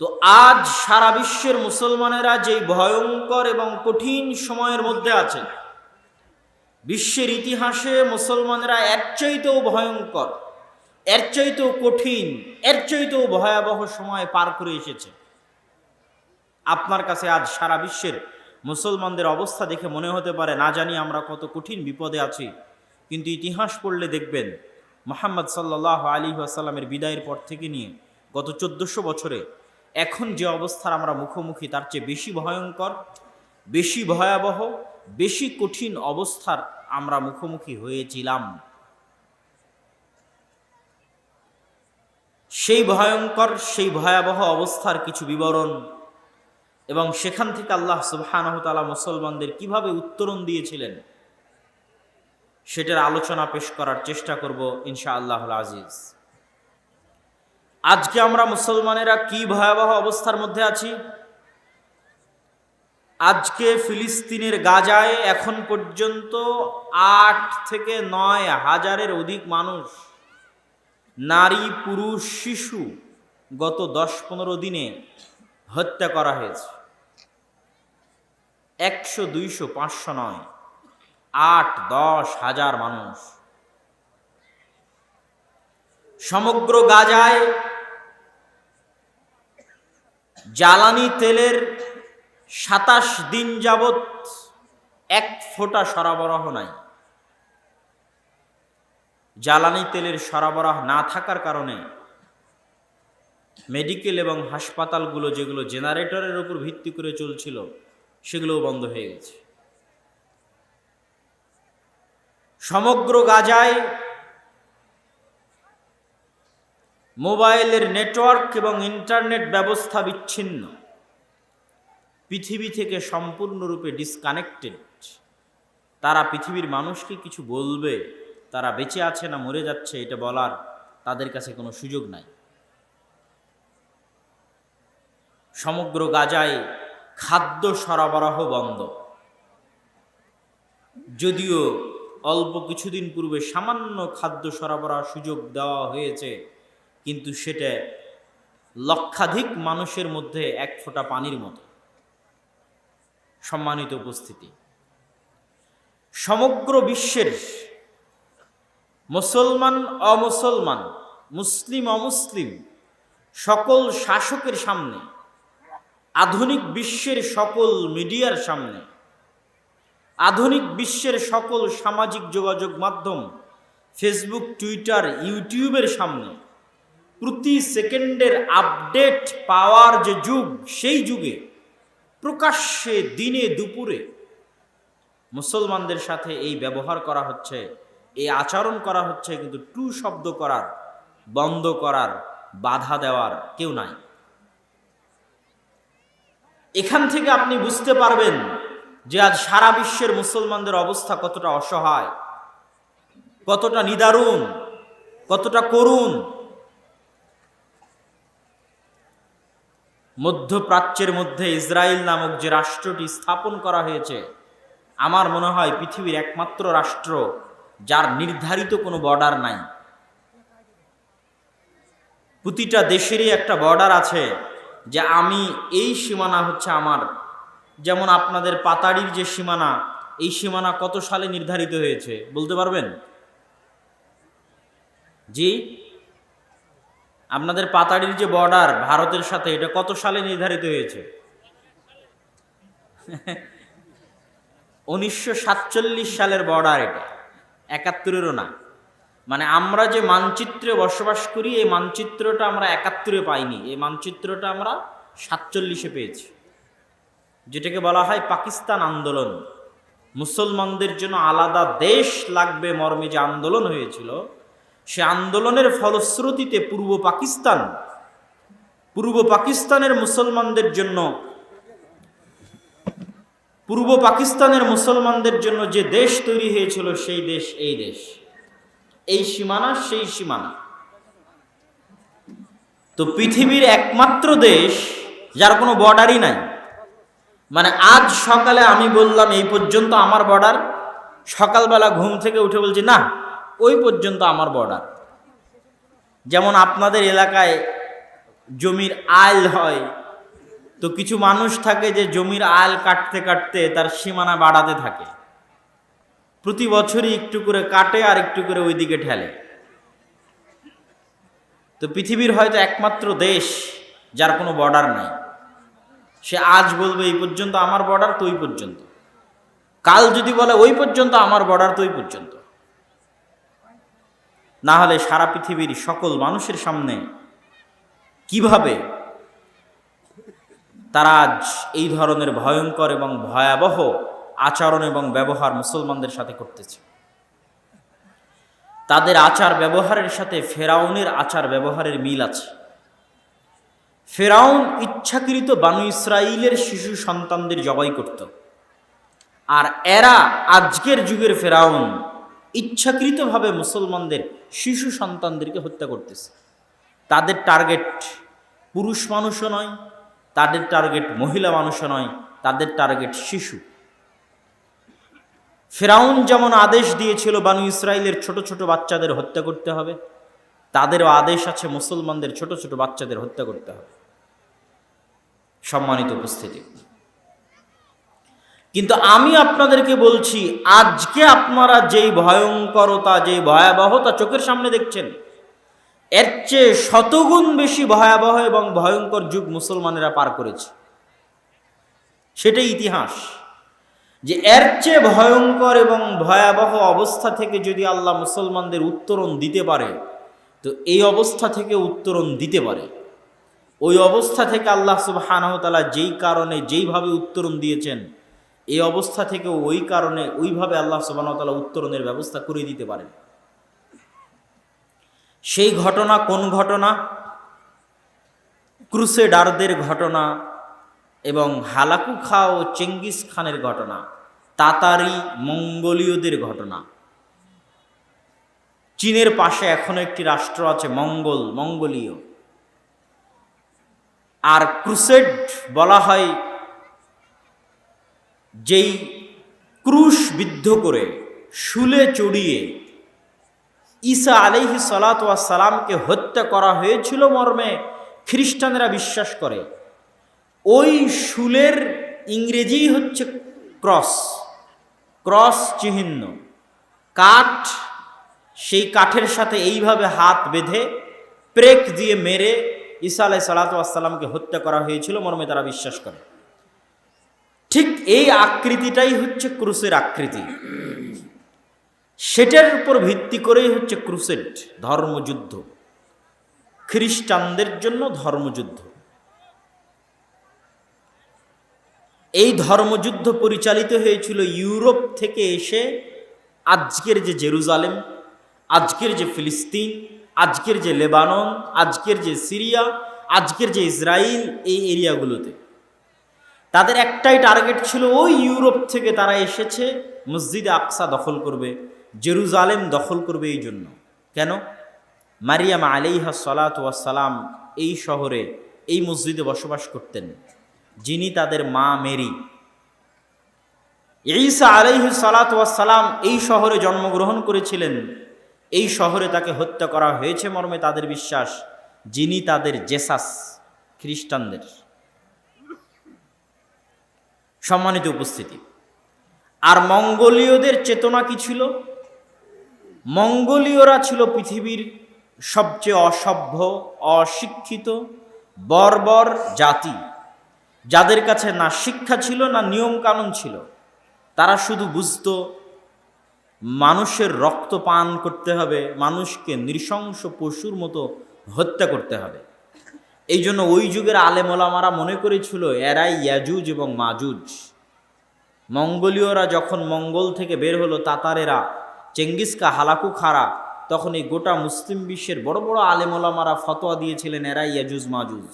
তো আজ সারা বিশ্বের মুসলমানেরা যেই ভয়ঙ্কর এবং কঠিন সময়ের মধ্যে আছে, বিশ্বের ইতিহাসে মুসলমানেরা এর চাইতেও ভয়ঙ্কর, এর চাইতেও কঠিন, এর চাইতেও ভয়াবহ সময় পার করে এসেছে। আপনার কাছে আজ সারা বিশ্বের মুসলমানদের অবস্থা দেখে মনে হতে পারে, না জানি আমরা কত কঠিন বিপদে আছি, কিন্তু ইতিহাস পড়লে দেখবেন, মোহাম্মদ সাল্লাহ আলী আসাল্লামের বিদায়ের পর থেকে নিয়ে গত চোদ্দশো বছরে এখন যে অবস্থার আমরা মুখোমুখি, তার চেয়ে বেশি ভয়ঙ্কর, বেশি ভয়াবহ, বেশি কঠিন অবস্থার আমরা মুখোমুখি হয়েছিলাম। সেই ভয়ঙ্কর, সেই ভয়াবহ অবস্থার কিছু বিবরণ এবং সেখান থেকে আল্লাহ সুবহানহতালা মুসলমানদের কীভাবে উত্তরণ দিয়েছিলেন, সেটার আলোচনা পেশ করার চেষ্টা করব ইনশা আল্লাহ আজিজ। আজকে আমরা মুসলমানেরা কি ভয়াবহ অবস্থার মধ্যে আছি? আজকে ফিলিস্তিনের গাজায় এখন পর্যন্ত আট থেকে নয় হাজারের অধিক মানুষ, নারী, পুরুষ, শিশু গত দশ পনেরো দিনে হত্যা করা হয়েছে। একশো দুইশো পাঁচশো নয়, আট, দশ হাজার মানুষ। সমগ্র গাজায় জ্বালানি তেলের সাতাশ দিন যাবৎ এক ফোঁটা সরবরাহ নাই। জ্বালানি তেলের সরবরাহ না থাকার কারণে মেডিকেল এবং হাসপাতালগুলো যেগুলো জেনারেটরের উপর ভিত্তি করে চলছিল, সেগুলোও বন্ধ হয়ে গেছে। সমগ্র গাজায় মোবাইলের নেটওয়ার্ক এবং ইন্টারনেট ব্যবস্থা বিচ্ছিন্ন। পৃথিবী থেকে সম্পূর্ণরূপে ডিসকানেক্টেড তারা পৃথিবীর মানুষকে কিছু বলবে, তারা বেঁচে আছে না মরে যাচ্ছে এটা বলার তাদের কাছে কোনো সুযোগ নাই। সমগ্র গাজায় খাদ্য সরবরাহ বন্ধ। যদিও অল্প কিছুদিন পূর্বে সামান্য খাদ্য সরবরাহ সুযোগ দেওয়া হয়েছে কিন্তু সেটা লক্ষাধিক মানুষের মধ্যে এক ফোঁটা পানির মতো। সম্মানিত উপস্থিতি। সমগ্র বিশ্বের মুসলমান, অমুসলমান, মুসলিম, অমুসলিম সকল শাসকের সামনে, আধুনিক বিশ্বের সকল মিডিয়ার সামনে, আধুনিক বিশ্বের সকল সামাজিক যোগাযোগ মাধ্যম, ফেসবুক, টুইটার, ইউটিউবের সামনে প্রতি সেকেন্ডের আপডেট পাওয়ার যে যুগ, সেই যুগে প্রকাশ্যে দিনে দুপুরে মুসলমানদের সাথে এই ব্যবহার করা হচ্ছে, এই আচরণ করা হচ্ছে, কিন্তু টু শব্দ করার, বন্ধ করার বাধা দেওয়ার কেউ নাই। এখান থেকে আপনি বুঝতে পারবেন যে আজ সারা বিশ্বের মুসলমানদের অবস্থা কতটা অসহায়, কতটা নিদারুণ, কতটা করুণ মধ্যপ্রাচ্যের মধ্যে ইসরায়েল নামক যে রাষ্ট্রটি স্থাপন করা হয়েছে, আমার মনে হয় পৃথিবীর একমাত্র রাষ্ট্র যার নির্ধারিত কোনো বর্ডার নাই। প্রতিটা দেশেরই একটা বর্ডার আছে যে আমি, এই সীমানা হচ্ছে আমার। যেমন আপনাদের পাতাড়ির যে সীমানা, এই সীমানা কত সালে নির্ধারিত হয়েছে, বলতে পারবেন? জি? আপনাদের পাতাড়ির যে বর্ডার ভারতের সাথে, এটা কত সালে নির্ধারিত হয়েছে? উনিশশো সাতচল্লিশ সালের বর্ডার এটা। একাত্তরেরও না। মানে আমরা যে মানচিত্রে বসবাস করি, এই মানচিত্রটা আমরা একাত্তরে পাইনি। এই মানচিত্রটা আমরা সাতচল্লিশে পেয়েছি। যেটাকে বলা হয় পাকিস্তান আন্দোলন। মুসলমানদের জন্য আলাদা দেশ লাগবে মর্মে যে আন্দোলন হয়েছিল সে আন্দোলনের ফলশ্রুতিতে পূর্ব পাকিস্তান, পূর্ব পাকিস্তানের মুসলমানদের জন্য, পূর্ব পাকিস্তানের মুসলমানদের জন্য যে দেশ তৈরি হয়েছিল, সেই দেশ এই দেশ। এই সীমানা, সেই সীমানা। তো পৃথিবীর একমাত্র দেশ, যার কোনো বর্ডারই নাই। মানে আজ সকালে আমি বললাম, এই পর্যন্ত আমার বর্ডার। সকালবেলা ঘুম থেকে উঠে বলছি, না ওই পর্যন্ত আমার বর্ডার যেমন আপনাদের এলাকায় জমির আইল হয়, তো কিছু মানুষ থাকে যে জমির আইল কাটতে কাটতে তার সীমানা বাড়াতে থাকে। প্রতি বছরই একটু করে কাটে আর একটু করে ওইদিকে ঠেলে। তো পৃথিবীর হয়তো একমাত্র দেশ যার কোনো বর্ডার নাই। সে আজ বলবে, এই পর্যন্ত আমার বর্ডার তো ওই পর্যন্ত। কাল যদি বলে, ওই পর্যন্ত আমার বর্ডার তো ওই পর্যন্ত। না হলে সারা পৃথিবীর সকল মানুষের সামনে কীভাবে তারা আজ এই ধরনের ভয়ঙ্কর এবং ভয়াবহ আচরণ এবং ব্যবহার মুসলমানদের সাথে করতেছে? তাদের আচার ব্যবহারের সাথে ফেরাউনের আচার ব্যবহারের মিল আছে। ফেরাউন ইচ্ছাকৃত বানু ইসরায়েলের শিশু সন্তানদের জবাই করত। আর এরা আজকের যুগের ফেরাউন ইচ্ছাকৃতভাবে মুসলমানদের শিশু সন্তানদেরকে হত্যা করতেছে। তাদের টার্গেট পুরুষ মানুষও নয়, তাদের টার্গেট মহিলা মানুষও নয়, তাদের টার্গেট শিশু। ফেরাউন যেমন আদেশ দিয়েছিল বানু ইসরায়েলের ছোট ছোট বাচ্চাদের হত্যা করতে হবে, তাদেরও আদেশ আছে মুসলমানদের ছোট ছোট বাচ্চাদের হত্যা করতে হবে। সম্মানিত উপস্থিতি। কিন্তু আমি আপনাদেরকে বলছি, আজকে আপনারা যেই ভয়ঙ্করতা, যেই ভয়াবহতা চোখের সামনে দেখছেন, এর চেয়ে শতগুণ বেশি ভয়াবহ এবং ভয়ঙ্কর যুগ মুসলমানেরা পার করেছে। সেটাই ইতিহাস, যে এর চেয়ে ভয়ঙ্কর এবং ভয়াবহ অবস্থা থেকে যদি আল্লাহ মুসলমানদের উত্তরণ দিতে পারে, তো এই অবস্থা থেকে উত্তরণ দিতে পারে। ওই অবস্থা থেকে আল্লাহ সুবাহানহতালা যেই কারণে, যেইভাবে উত্তরণ দিয়েছেন এই অবস্থা থেকে ওই কারণে ওইভাবে আল্লাহ সুবাহতালা উত্তরণের ব্যবস্থা করে দিতে পারেন। সেই ঘটনা কোন ঘটনা? ক্রুসেডারদের ঘটনা এবং হালাকু খা ও চেঙ্গিস খানের ঘটনা, তাতারি মঙ্গোলীয়দের ঘটনা। চীনের পাশে এখনও একটি রাষ্ট্র আছে মঙ্গল, মঙ্গোলীয়। আর ক্রুসেড বলা হয় যেই ক্রুশ বিদ্ধ করে শুলে চড়িয়ে ঈসা আলাইহি সালাতামকে হত্যা করা হয়েছিল মর্মে খ্রিস্টানরা বিশ্বাস করে। ওই শুলের ইংরেজি হচ্ছে ক্রস ক্রস চিহ্ন। কাঠ, সেই কাঠের সাথে এইভাবে হাত বেঁধে প্রেক দিয়ে মেরে ঈসা আলাই সালাতামকে হত্যা করা হয়েছিল মর্মে তারা বিশ্বাস করে। ঠিক এই আকৃতিটাই হচ্ছে ক্রুসের আকৃতি। সেটার উপর ভিত্তি করেই হচ্ছে ক্রুসেড, ধর্মযুদ্ধ। খ্রিস্টানদের জন্য ধর্মযুদ্ধ। এই ধর্মযুদ্ধ পরিচালিত হয়েছিল ইউরোপ থেকে এসে আজকের যে জেরুজালেম, আজকের যে ফিলিস্তিন, আজকের যে লেবানন, আজকের যে সিরিয়া, আজকের যে ইসরায়েল এই এরিয়াগুলোতে। তাদের একটাই টার্গেট ছিল, ওই ইউরোপ থেকে তারা এসেছে, মসজিদে আকসা দখল করবে, জেরুজালেম দখল করবে এই জন্য। কেন? মারিয়াম আলিহা সালাত সালাম এই শহরে, এই মসজিদে বসবাস করতেন, যিনি তাদের মা মেরি। ঈসা আলাইহ সালাম এই শহরে জন্মগ্রহণ করেছিলেন, এই শহরে তাকে হত্যা করা হয়েছে মর্মে তাদের বিশ্বাস, যিনি তাদের জেসাস, খ্রিস্টানদের। সম্মানিত উপস্থিতি। আর মঙ্গোলীয়দের চেতনা কি ছিল? মঙ্গোলীয়রা ছিল পৃথিবীর সবচেয়ে অসভ্য, অশিক্ষিত, বর্বর জাতি। যাদের কাছে না শিক্ষা ছিল, না নিয়ম কানুন ছিল, তারা শুধু বুঝত, মানুষের রক্ত পান করতে হবে, মানুষকে নৃশংস পশুর মতো হত্যা করতে হবে। এই জন্য ওই যুগের আলেমোলামারা মনে করেছিল, এরাই ইয়াজুজ এবং মাজুজ। মঙ্গোলীয়রা যখন মঙ্গল থেকে বের হলো, তাতারেরা চেঙ্গিসকা হালাকু খারা, তখন এই গোটা মুসলিম বিশ্বের বড় বড় আলেমোলামারা ফতোয়া দিয়েছিলেন, এরাই ইয়াজুজ মাজুজ।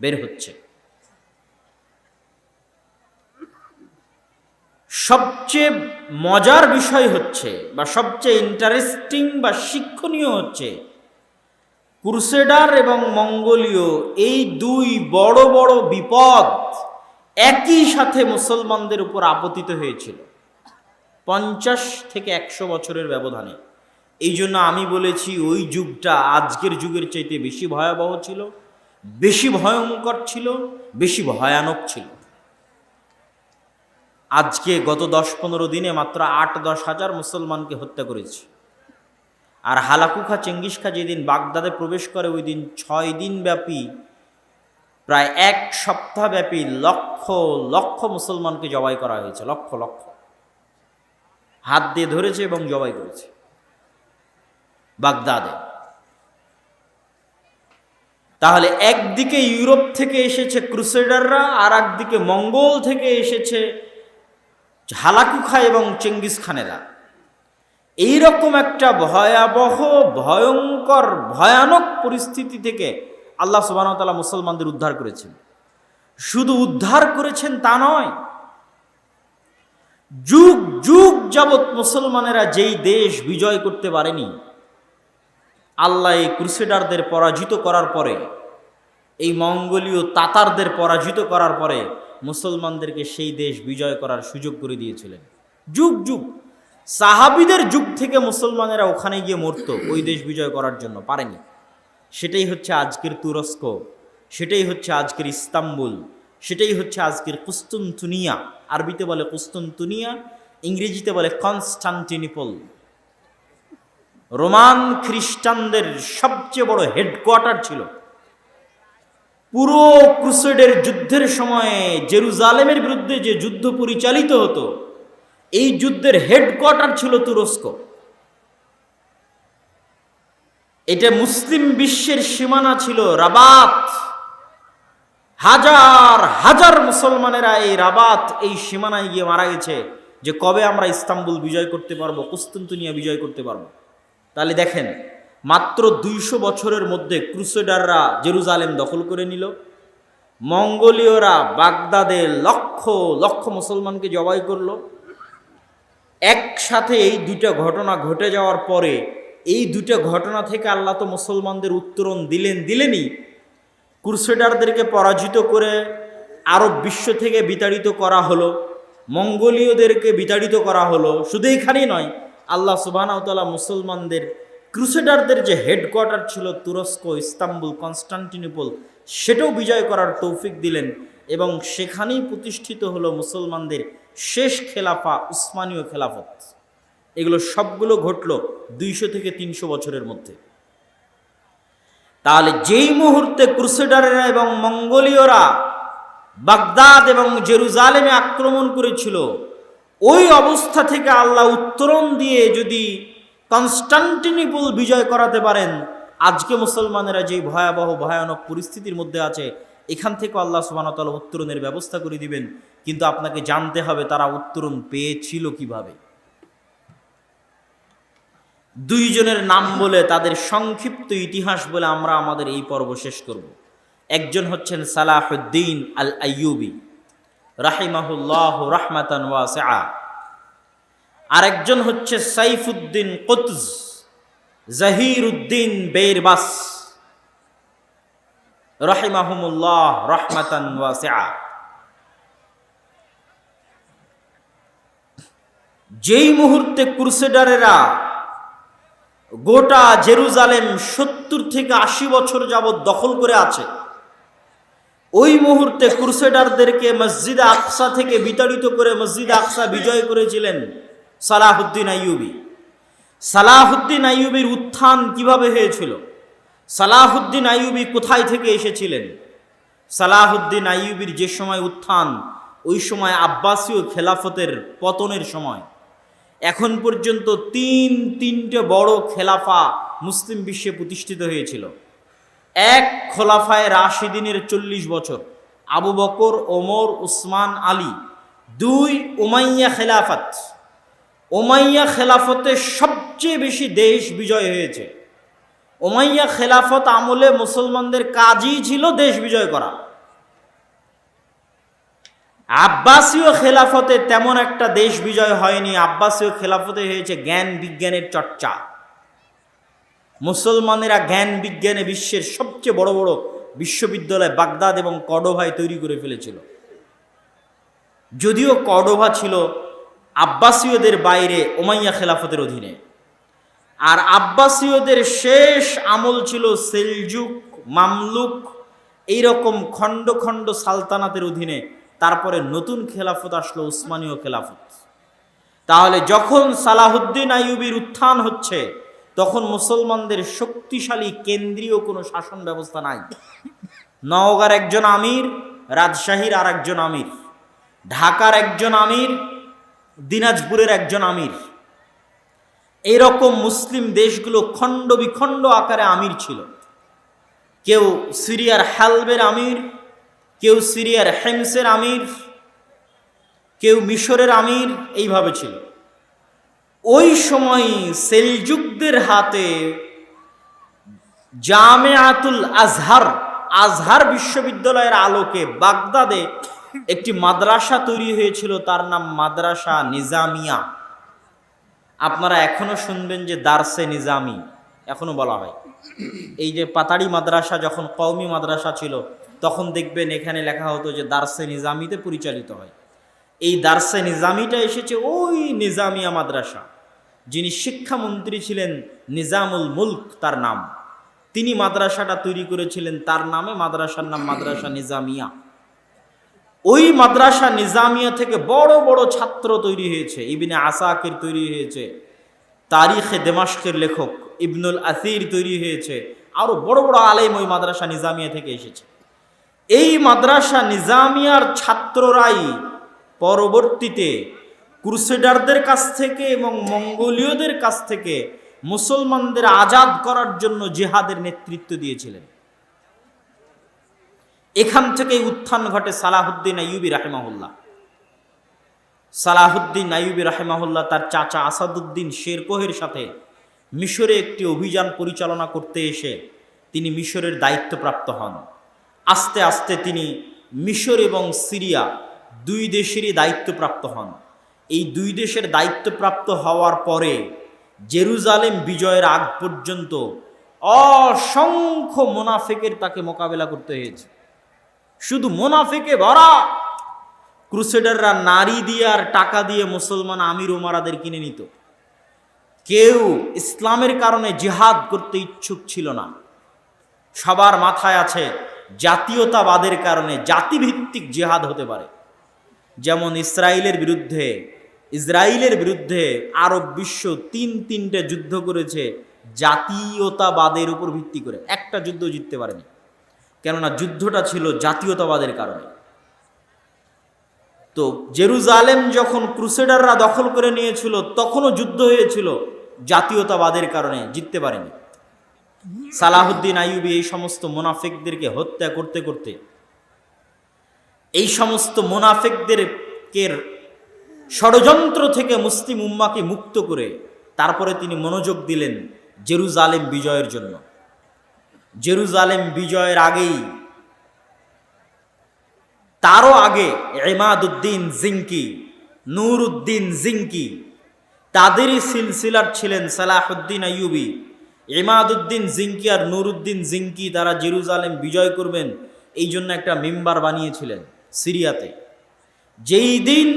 বের হচ্ছে। সবচেয়ে মজার বিষয় হচ্ছে বা সবচেয়ে ইন্টারেস্টিং বা শিক্ষণীয় হচ্ছে ক্রুসেডার এবং মঙ্গোলীয় এই দুই বড় বড় বিপদ একই সাথে মুসলমানদের উপর আপতিত হয়েছিল। পঞ্চাশ থেকে একশো বছরের ব্যবধানে। এই জন্য আমি বলেছি, ওই যুগটা আজকের যুগের চাইতে বেশি ভয়াবহ ছিল, বেশি ভয়ঙ্কর ছিল, বেশি ভয়ানক ছিল। আজকে গত দশ পনেরো দিনে মাত্র আট দশ হাজার মুসলমানকে হত্যা করেছে। আর হালাকুখা চেঙ্গিস খা যেদিন বাগদাদে প্রবেশ করে, ওই দিন ছয় দিন ব্যাপী, প্রায় এক সপ্তাহ ব্যাপী লক্ষ লক্ষ মুসলমানকে জবাই করা হয়েছে, লক্ষ লক্ষ। হাত দিয়ে ধরেছে এবং জবাই করেছে বাগদাদে। তাহলে একদিকে ইউরোপ থেকে এসেছে ক্রুসেডাররা আর একদিকে মঙ্গল থেকে এসেছে হালাকুখা এবং চেঙ্গিস খানেরা। এইরকম একটা ভয়াবহ, ভয়ঙ্কর, ভয়ানক পরিস্থিতি থেকে আল্লাহ সুবাহতাল্লাহ মুসলমানদের উদ্ধার করেছেন। শুধু উদ্ধার করেছেন তা নয়, যুগ যুগ যাবৎ মুসলমানেরা যেই দেশ বিজয় করতে পারেনি, আল্লাহ এই ক্রুসেডারদের পরাজিত করার পরে, এই মঙ্গোলীয় তাতারদের পরাজিত করার পরে মুসলমানদেরকে সেই দেশ বিজয় করার সুযোগ করে দিয়েছিলেন। যুগ যুগ। সাহাবিদের যুগ থেকে মুসলমানেরা ওখানে গিয়ে মরত, ওই দেশ বিজয় করার জন্য, পারেনি। সেটাই হচ্ছে আজকের তুরস্ক, সেটাই হচ্ছে আজকের ইস্তাম্বুল, সেটাই হচ্ছে আজকের কুস্তুনতুনিয়া আরবিতে বলে কুস্তুনতুনিয়া ইংরেজিতে বলে কনস্টান্টিনিপল। রোমান খ্রিস্টানদের সবচেয়ে বড় হেডকোয়ার্টার ছিল। পুরো ক্রুসেডের যুদ্ধের সময়ে জেরুজালেমের বিরুদ্ধে যে যুদ্ধ পরিচালিত হতো এই যুদ্ধের হেডকোয়ার্টার ছিল তুরস্ক। এটা মুসলিম বিশ্বের সীমানা ছিল রাবাত। হাজার হাজার মুসলমানেরা এই রাবাত এই সীমানায় গিয়ে মারা গেছে যে কবে আমরা ইস্তাম্বুল বিজয় করতে পারব, কুস্তুন্তুনিয়া বিজয় করতে পারব। তাহলে দেখেন, মাত্র দুইশো বছরের মধ্যে ক্রুসেডাররা জেরুজালেম দখল করে নিল। মঙ্গোলীয়রা বাগদাদে লক্ষ লক্ষ মুসলমানকে জবাই করল। একসাথে এই দুইটা ঘটনা ঘটে যাওয়ার পরে এই দুইটা ঘটনা থেকে আল্লাহ তো মুসলমানদের উত্তরণ দিলেন, দিলেনই। ক্রুসেডারদেরকে পরাজিত করে আরব বিশ্ব থেকে বিতাড়িত করা হলো, মঙ্গোলীয়দেরকে বিতাড়িত করা হলো, শুধু এখানেই নয়, আল্লাহ সুবাহতাল্লাহ মুসলমানদের, ক্রুসেডারদের যে হেডকোয়ার্টার ছিল তুরস্ক, ইস্তাম্বুল, কনস্টান্টিনোপল, সেটাও বিজয় করার তৌফিক দিলেন এবং সেখানেই প্রতিষ্ঠিত হলো মুসলমানদের শেষ খেলাফা উসমানীয় খেলাফত। এগুলো সবগুলো ঘটল দুইশো থেকে তিনশো বছরের মধ্যে। তাহলে যেই মুহূর্তে ক্রুসেডারেরা এবং মঙ্গোলীয়রা বাগদাদ এবং জেরুজালেমে আক্রমণ করেছিল, ওই অবস্থা থেকে আল্লাহ উত্তরণ দিয়ে যদি কনস্টান্টিনিপুল বিজয় করাতে পারেন, আজকে মুসলমানেরা যে ভয়াবহ, ভয়ানক পরিস্থিতির মধ্যে আছে, এখান থেকে আল্লাহ সুবাহতাল উত্তরণের ব্যবস্থা করে দিবেন। কিন্তু আপনাকে জানতে হবে তারা উত্তরণ পেয়েছিল কীভাবে। দুইজনের নাম বলে তাদের সংক্ষিপ্ত ইতিহাস বলে আমরা আমাদের এই পর্ব শেষ করব। একজন হচ্ছেন সালাহুদ্দিন আল আইয়ুবি রাহিমাহুল্লাহ রাহমাতান আরেকজন হচ্ছে সাইফুদ্দিন কুতজ জাহির উদ্দিন বেরবাস রহিমাহুমুল্লাহ রহমাতান ওয়াসিআ। যেই মুহূর্তে ক্রুসেডারেরা গোটা জেরুজালেম সত্তর থেকে আশি বছর যাবৎ দখল করে আছে, ওই মুহূর্তে ক্রুসেডারদেরকে মসজিদ আকসা থেকে বিতাড়িত করে মসজিদ আকসা বিজয় করেছিলেন সালাহুদ্দিন আইয়ুবি। সালাহুদ্দিন আইয়ুবির উত্থান কীভাবে হয়েছিল? সালাহুদ্দিন আইয়ুবি কোথায় থেকে এসেছিলেন? সালাহুদ্দিন আইয়ুবির যে সময় উত্থান, ওই সময় আব্বাসীয় খেলাফতের পতনের সময়। এখন পর্যন্ত তিন, তিনটে বড় খেলাফা মুসলিম বিশ্বে প্রতিষ্ঠিত হয়েছিল। এক খোলাফায় রাশিদিনের চল্লিশ বছর, আবু বকর, ওমর, উসমান, আলী। দুই ওমাইয়া খেলাফত। ওমাইয়া খেলাফতে সবচেয়ে বেশি দেশ বিজয় হয়েছে। ওমাইয়া খেলাফত আমলে মুসলমানদের কাজই ছিল দেশ বিজয় করা। আব্বাসীয় খেলাফতে তেমন একটা দেশ বিজয় হয়নি। আব্বাসীয় খেলাফতে হয়েছে জ্ঞান বিজ্ঞানের চর্চা। মুসলমানেরা জ্ঞান বিজ্ঞানে বিশ্বের সবচেয়ে বড় বড় বিশ্ববিদ্যালয় বাগদাদ এবং কডোভায় তৈরি করে ফেলেছিল। যদিও কডোভা ছিল আব্বাসীয়দের বাইরে ওমাইয়া খেলাফতের অধীনে। আর আব্বাসীয়দের শেষ আমল ছিল সেলজুক, মামলুক, এইরকম খণ্ড খণ্ড সালতানাতের অধীনে তারপরে নতুন খেলাফত আসলো উসমানীয় খেলাফত। তাহলে যখন সালাহুদ্দিন আইয়ুবির উত্থান হচ্ছে, তখন মুসলমানদের শক্তিশালী কেন্দ্রীয় কোনো শাসন ব্যবস্থা নাই। নওগাঁর একজন আমির, রাজশাহীর আর একজন আমির, ঢাকার একজন আমির, দিনাজপুরের একজন আমির। এইরকম মুসলিম দেশগুলো খণ্ড বিখণ্ড আকারে আমির ছিল। কেউ সিরিয়ার হালবের আমির কেউ সিরিয়ার হেমসের আমির, কেউ মিশরের আমির, এইভাবে ছিল। ওই সময় সেলজুকদের হাতে জামেআতুল আজহার আজহার বিশ্ববিদ্যালয়ের আলোকে বাগদাদে একটি মাদ্রাসা তৈরি হয়েছিল, তার নাম মাদ্রাসা নিজামিয়া। আপনারা এখনও শুনবেন যে দারসে নিজামি, এখনও বলা হয়। এই যে পাতাড়ি মাদ্রাসা, যখন কওমি মাদ্রাসা ছিল তখন দেখবেন এখানে লেখা হতো যে দারসে নিজামিতে পরিচালিত হয়। এই দারসে নিজামিটা এসেছে ওই নিজামিয়া মাদ্রাসা, যিনি শিক্ষামন্ত্রী ছিলেন নিজামুল মুলক তার নাম। তিনি মাদ্রাসাটা তৈরি করেছিলেন তার নামে, মাদ্রাসার নাম মাদ্রাসা নিজামিয়া। ওই মাদ্রাসা নিজামিয়া থেকে বড় বড় ছাত্র তৈরি হয়েছে, ইবিনে আসাকের তৈরি হয়েছে, তারিখে দেমাস্কের লেখক ইবনুল আসির তৈরি হয়েছে, আরও বড় বড় আলেম ওই মাদ্রাসা নিজামিয়া থেকে এসেছে। এই মাদ্রাসা নিজামিয়ার ছাত্ররাই পরবর্তীতে ক্রুসেডারদের কাছ থেকে এবং মঙ্গোলীয়দের কাছ থেকে মুসলমানদের আজাদ করার জন্য জেহাদের নেতৃত্ব দিয়েছিলেন। এখান থেকেই উত্থান ঘটে সালাহুদ্দিন আইয়ুবি রাহেমাহুল্লাহ। সালাহুদ্দিন আইয়ুবি রাহেমাহুল্লাহ তার চাচা আসাদুদ্দিন শেরকোহের সাথে মিশরে একটি অভিযান পরিচালনা করতে এসে তিনি মিশরের দায়িত্বপ্রাপ্ত হন। আস্তে আস্তে তিনি মিশর এবং সিরিয়া দুই দেশেরই দায়িত্বপ্রাপ্ত হন। এই দুই দেশের দায়িত্বপ্রাপ্ত হওয়ার পরে জেরুজালেম বিজয়ের আগ পর্যন্ত অসংখ্য মোনাফেকের তাকে মোকাবেলা করতে হয়েছে। শুধু মোনাফেকে ভরা ক্রুসেডাররা নারী দিয়ে আর টাকা দিয়ে মুসলমান আমির ওমারাদের কিনে নিত। কেউ ইসলামের কারণে জিহাদ করতে ইচ্ছুক ছিল না। সবার মাথায় আছে জাতীয়তাবাদের কারণে জাতিভিত্তিক জেহাদ হতে পারে। যেমন ইসরায়েলের বিরুদ্ধে ইসরায়েলের বিরুদ্ধে আরব বিশ্ব তিন তিনটে যুদ্ধ করেছে, জাতীয়তাবাদের উপর ভিত্তি করে। একটা যুদ্ধ জিততে পারেনি। কেননা যুদ্ধটা ছিল জাতীয়তাবাদের কারণে। তো জেরুজালেম যখন ক্রুসেডাররা দখল করে নিয়েছিল, তখনও যুদ্ধ হয়েছিল জাতীয়তাবাদের কারণে, জিততে পারেনি। সালাহুদ্দিন আইয়ুবি এই সমস্ত মোনাফেকদেরকে হত্যা করতে করতে, এই সমস্ত মোনাফেকদেরকে ষড়যন্ত্র থেকে মুসলিম উম্মাকে মুক্ত করে তারপরে তিনি মনোযোগ দিলেন জেরুজালেম বিজয়ের জন্য। জেরুজালেম বিজয়ের আগেই, তারও আগে এমাদুদ্দিন জিঙ্কি, নূরুদ্দিন জিঙ্কি, তাদেরই সিলসিলার ছিলেন সালাহুদ্দিন আইয়ুবি। এমাদুদ্দিন জিঙ্কি আর নুরুদ্দিন জিঙ্কি তারা জেরুজালেম বিজয় করবেন, এই জন্য একটা মেম্বার বানিয়েছিলেন সিরিয়াতে। যেই দিন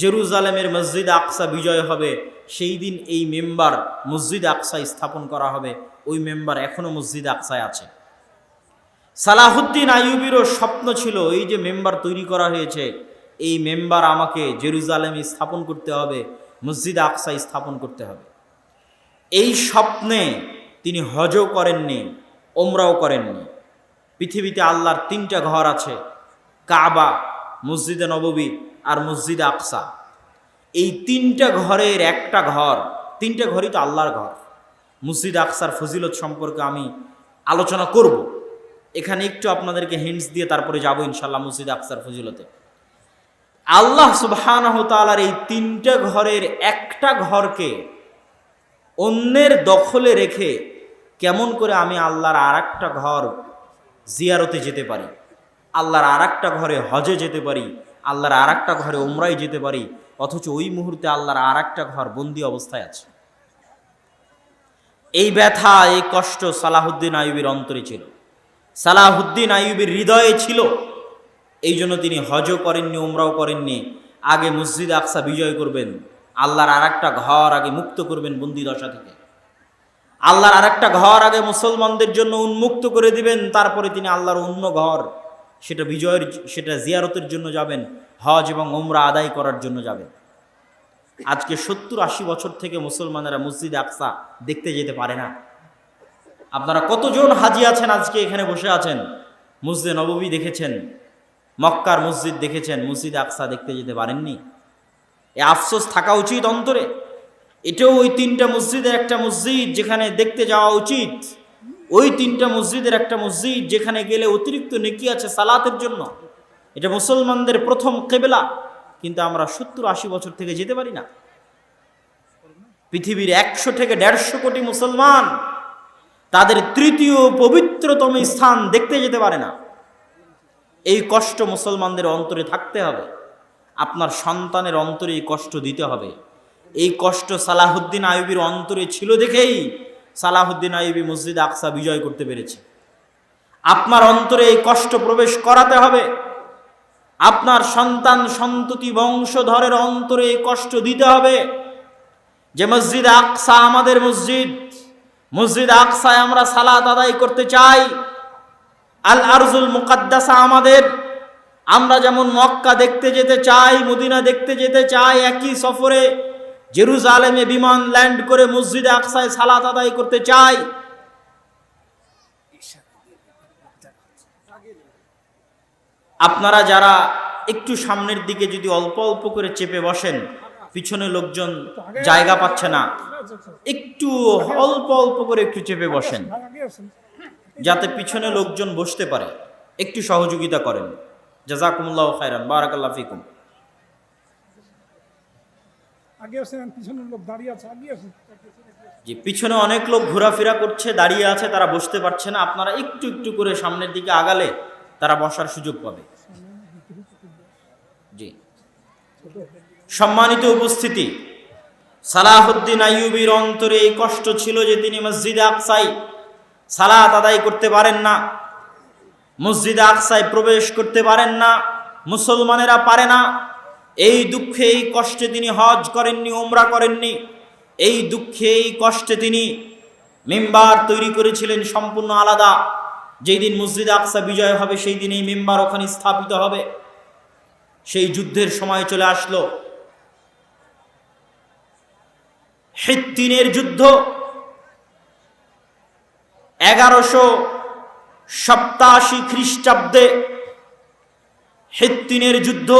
জেরুজালেমের মসজিদ আকসা বিজয় হবে, সেই দিন এই মেম্বার মসজিদ আকসায় স্থাপন করা হবে, ওই মেম্বার এখনও মসজিদ আকসায় আছে। সালাহুদ্দিন আইয়ুবিরও স্বপ্ন ছিল, এই যে মেম্বার তৈরি করা হয়েছে, এই মেম্বার আমাকে জেরুজালেমে স্থাপন করতে হবে, মসজিদ আকসায় স্থাপন করতে হবে। এই স্বপ্নে তিনি হজও করেননি ওমরাও করেননি। পৃথিবীতে আল্লাহর তিনটা ঘর আছে, কাবা, মসজিদে নববী আর মসজিদে আকসা। এই তিনটা ঘরের একটা ঘর, তিনটা ঘরই তো আল্লাহর ঘর। মসজিদ আকসার ফজিলত সম্পর্কে আমি আলোচনা করব। এখানে একটু আপনাদেরকে হিন্টস দিয়ে তারপরে যাব ইনশাল্লাহ মসজিদ আকসার ফজিলতে। আল্লাহ সুবহানাহু তাআলার এই তিনটা ঘরের একটা ঘরকে অন্যের দখলে রেখে কেমন করে আমি আল্লাহর আর একটা ঘর জিয়ারতে যেতে পারি? আল্লাহর আর একটা ঘরে হজে যেতে পারি, আল্লাহর আর একটা ঘরে ওমরাই যেতে পারি, অথচ ওই মুহূর্তে আল্লাহর আর একটা ঘর বন্দি অবস্থায় আছে। এই ব্যথা, এই কষ্ট সালাহুদ্দিন আইবির অন্তরে ছিল। সালাহুদ্দিন আইবির হৃদয়ে ছিল। এই জন্য তিনি হজও করেননি ওমরাও করেননি। আগে মসজিদ আকসা বিজয় করবেন, আল্লাহর আর একটা ঘর আগে মুক্ত করবেন বন্দি দশা থেকে। আল্লাহর আর একটা ঘর আগে মুসলমানদের জন্য উন্মুক্ত করে দিবেন, তারপরে তিনি আল্লাহর অন্য ঘর, সেটা বিজয়ের সেটা জিয়ারতের জন্য যাবেন, হজ এবং ওমরা আদায় করার জন্য যাবেন। আজকে সত্তর আশি বছর থেকে মুসলমানেরা মসজিদ আকসা দেখতে যেতে পারে না। আপনারা কতজন হাজি আছেন আজকে এখানে বসে আছেন? মসজিদে নববী দেখেছেন, মক্কার মসজিদ দেখেছেন, মসজিদ আকসা দেখতে যেতে পারেননি? এ আফসোস থাকা উচিত অন্তরে। এটাও ওই তিনটা মসজিদের একটা মসজিদ যেখানে দেখতে যাওয়া উচিত। ওই তিনটা মসজিদের একটা মসজিদ যেখানে গেলে অতিরিক্ত নেকি আছে সালাতের জন্য। এটা মুসলমানদের প্রথম কেবেলা, কিন্তু আমরা সত্তর আশি বছর থেকে যেতে পারি না। পৃথিবীর একশো থেকে দেড়শো কোটি মুসলমান তাদের তৃতীয় পবিত্রতম স্থান দেখতে যেতে পারে না। এই কষ্ট মুসলমানদের অন্তরে থাকতে হবে। আপনার সন্তানের অন্তরে এই কষ্ট দিতে হবে। এই কষ্ট সালাহুদ্দিন আয়ুবির অন্তরে ছিল দেখেই সালাহুদ্দিন আইবি মসজিদ আকসা বিজয় করতে পেরেছে। আপনার অন্তরে এই কষ্ট প্রবেশ করাতে হবে। আপনার সন্তান সন্ততি বংশধরের অন্তরে এই কষ্ট দিতে হবে। যে মসজিদ আকসা আমাদের মসজিদ মসজিদ আকসায় আমরা সালাত আদায় করতে চাই। আল আরজুল মুকাদ্দাসা আমাদের। আমরা যেমন মক্কা দেখতে যেতে চাই, মদিনা দেখতে যেতে চাই, একই সফরে জেরুজালেমে বিমান ল্যান্ড করে মসজিদে আকসায় সালাত আদায় করতে চাই আপনারা যারা একটু সামনের দিকে যদি অল্প অল্প করে চেপে বসেন, পিছনে লোকজন জায়গা পাচ্ছে না। একটু অল্প অল্প করে একটু চেপে বসেন, যাতে পিছনে লোকজন বসতে পারে। একটু সহযোগিতা করেন। জাজাকুমুল্লাহ খায়রান। বারাকাল্লাহ ফিকুম। আগে আসেন পিছনের লোক দাঁড়িয়ে আছে আগে আসেন। যে পিছনে অনেক লোক ঘোরাফেরা করছে, দাঁড়িয়ে আছে, তারা বসতে পারছে না। আপনারা একটু একটু করে সামনের দিকে আগালে তারা বসার সুযোগ পাবে। জি। সম্মানিত উপস্থিতি, সালাহুদ্দিন আইয়ুবির অন্তরে এই কষ্ট ছিল যে তিনি মসজিদে আকসাই সালাত আদায় করতে পারেন না। মসজিদে আকসায় প্রবেশ করতে পারেন না। মুসলমানেরা পারে না। এই দুঃখে, এই কষ্টে তিনি হজ করেননি ওমরা করেননি। এই দুঃখে, এই কষ্টে তিনি মেম্বার তৈরি করেছিলেন সম্পূর্ণ আলাদা। যেই দিন মসজিদ আকসা বিজয় হবে, সেই দিন এই মেম্বার ওখানে স্থাপিত হবে। সেই যুদ্ধের সময় চলে আসলো। হিত্তিনের যুদ্ধ। এগারোশো সপ্তাশি খ্রিস্টাব্দে হিত্তিনের যুদ্ধ।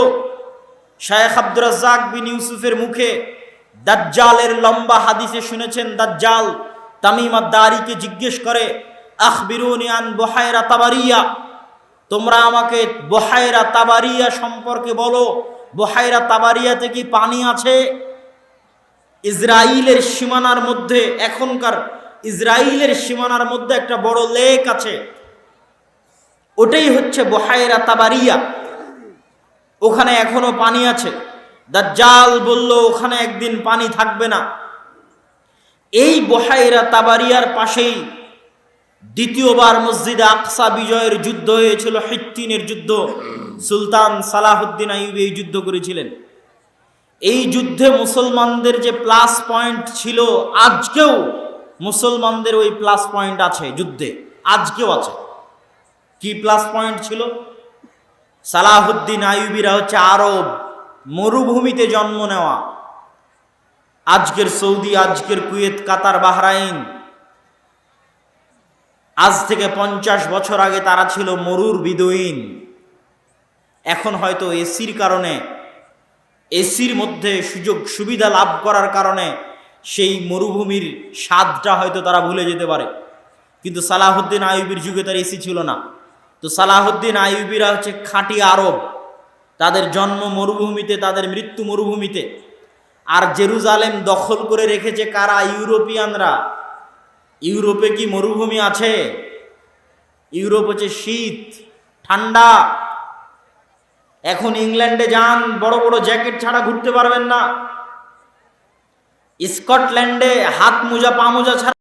শায়েখ আব্দুর রাজ্জাক বিন ইউসুফের মুখে দাজ্জালের লম্বা হাদিসে শুনেছেন, দাজ্জাল তামিমা দারিকে জিজ্ঞেস করে, আখবিরুনি আন বহায়রা তাবারিয়া? তোমরা আমাকে বহায়রা তাবারিয়া সম্পর্কে বলো বহায়রা তাবারিয়াতে কি পানি আছে? ইসরায়েলের সীমানার মধ্যে, এখনকার ইসরায়েলের সীমানার মধ্যে একটা বড় লেক আছে। ওটাই হচ্ছে বহায়রা তাবারিয়া। ওখানে এখনও পানি আছে। দাজ্জাল বলল, ওখানে একদিন পানি থাকবে না। এই বহাইরা তাবারিয়ার পাশেই দ্বিতীয়বার মসজিদে আকসা বিজয়ের যুদ্ধ হয়েছিল, হিত্তিনের যুদ্ধ। সুলতান সালাহুদ্দিন আইব এই যুদ্ধ করেছিলেন। এই যুদ্ধে মুসলমানদের যে প্লাস পয়েন্ট ছিল, আজকেও মুসলমানদের ওই প্লাস পয়েন্ট আছে যুদ্ধে। আজকেও আছে। কি প্লাস পয়েন্ট ছিল? সালাহুদ্দিন আইবিরা হচ্ছে আরব, মরুভূমিতে জন্ম নেওয়া। আজকের সৌদি, আজকের কুয়েত, কাতার, বাহরাইন। আজ থেকে পঞ্চাশ বছর আগে তারা ছিল মরুর বিদয়ীন এখন হয়তো এসির কারণে, এসির মধ্যে সুযোগ সুবিধা লাভ করার কারণে সেই মরুভূমির স্বাদটা হয়তো তারা ভুলে যেতে পারে। কিন্তু সালাহুদ্দিন আইবির যুগে তার এসি ছিল না। তো সালাহুদ্দিন আইবিরা হচ্ছে খাঁটি আরব। তাদের জন্ম মরুভূমিতে, তাদের মৃত্যু মরুভূমিতে। আর জেরুজালেম দখল করে রেখেছে কারা? ইউরোপিয়ানরা। ইউরোপে কি মরুভূমি আছে? ইউরোপ হচ্ছে শীত, ঠান্ডা। এখন ইংল্যান্ডে যান, বড় বড় জ্যাকেট ছাড়া ঘুরতে পারবেন না। স্কটল্যান্ডে হাত মোজা, পা মোজা ছাড়া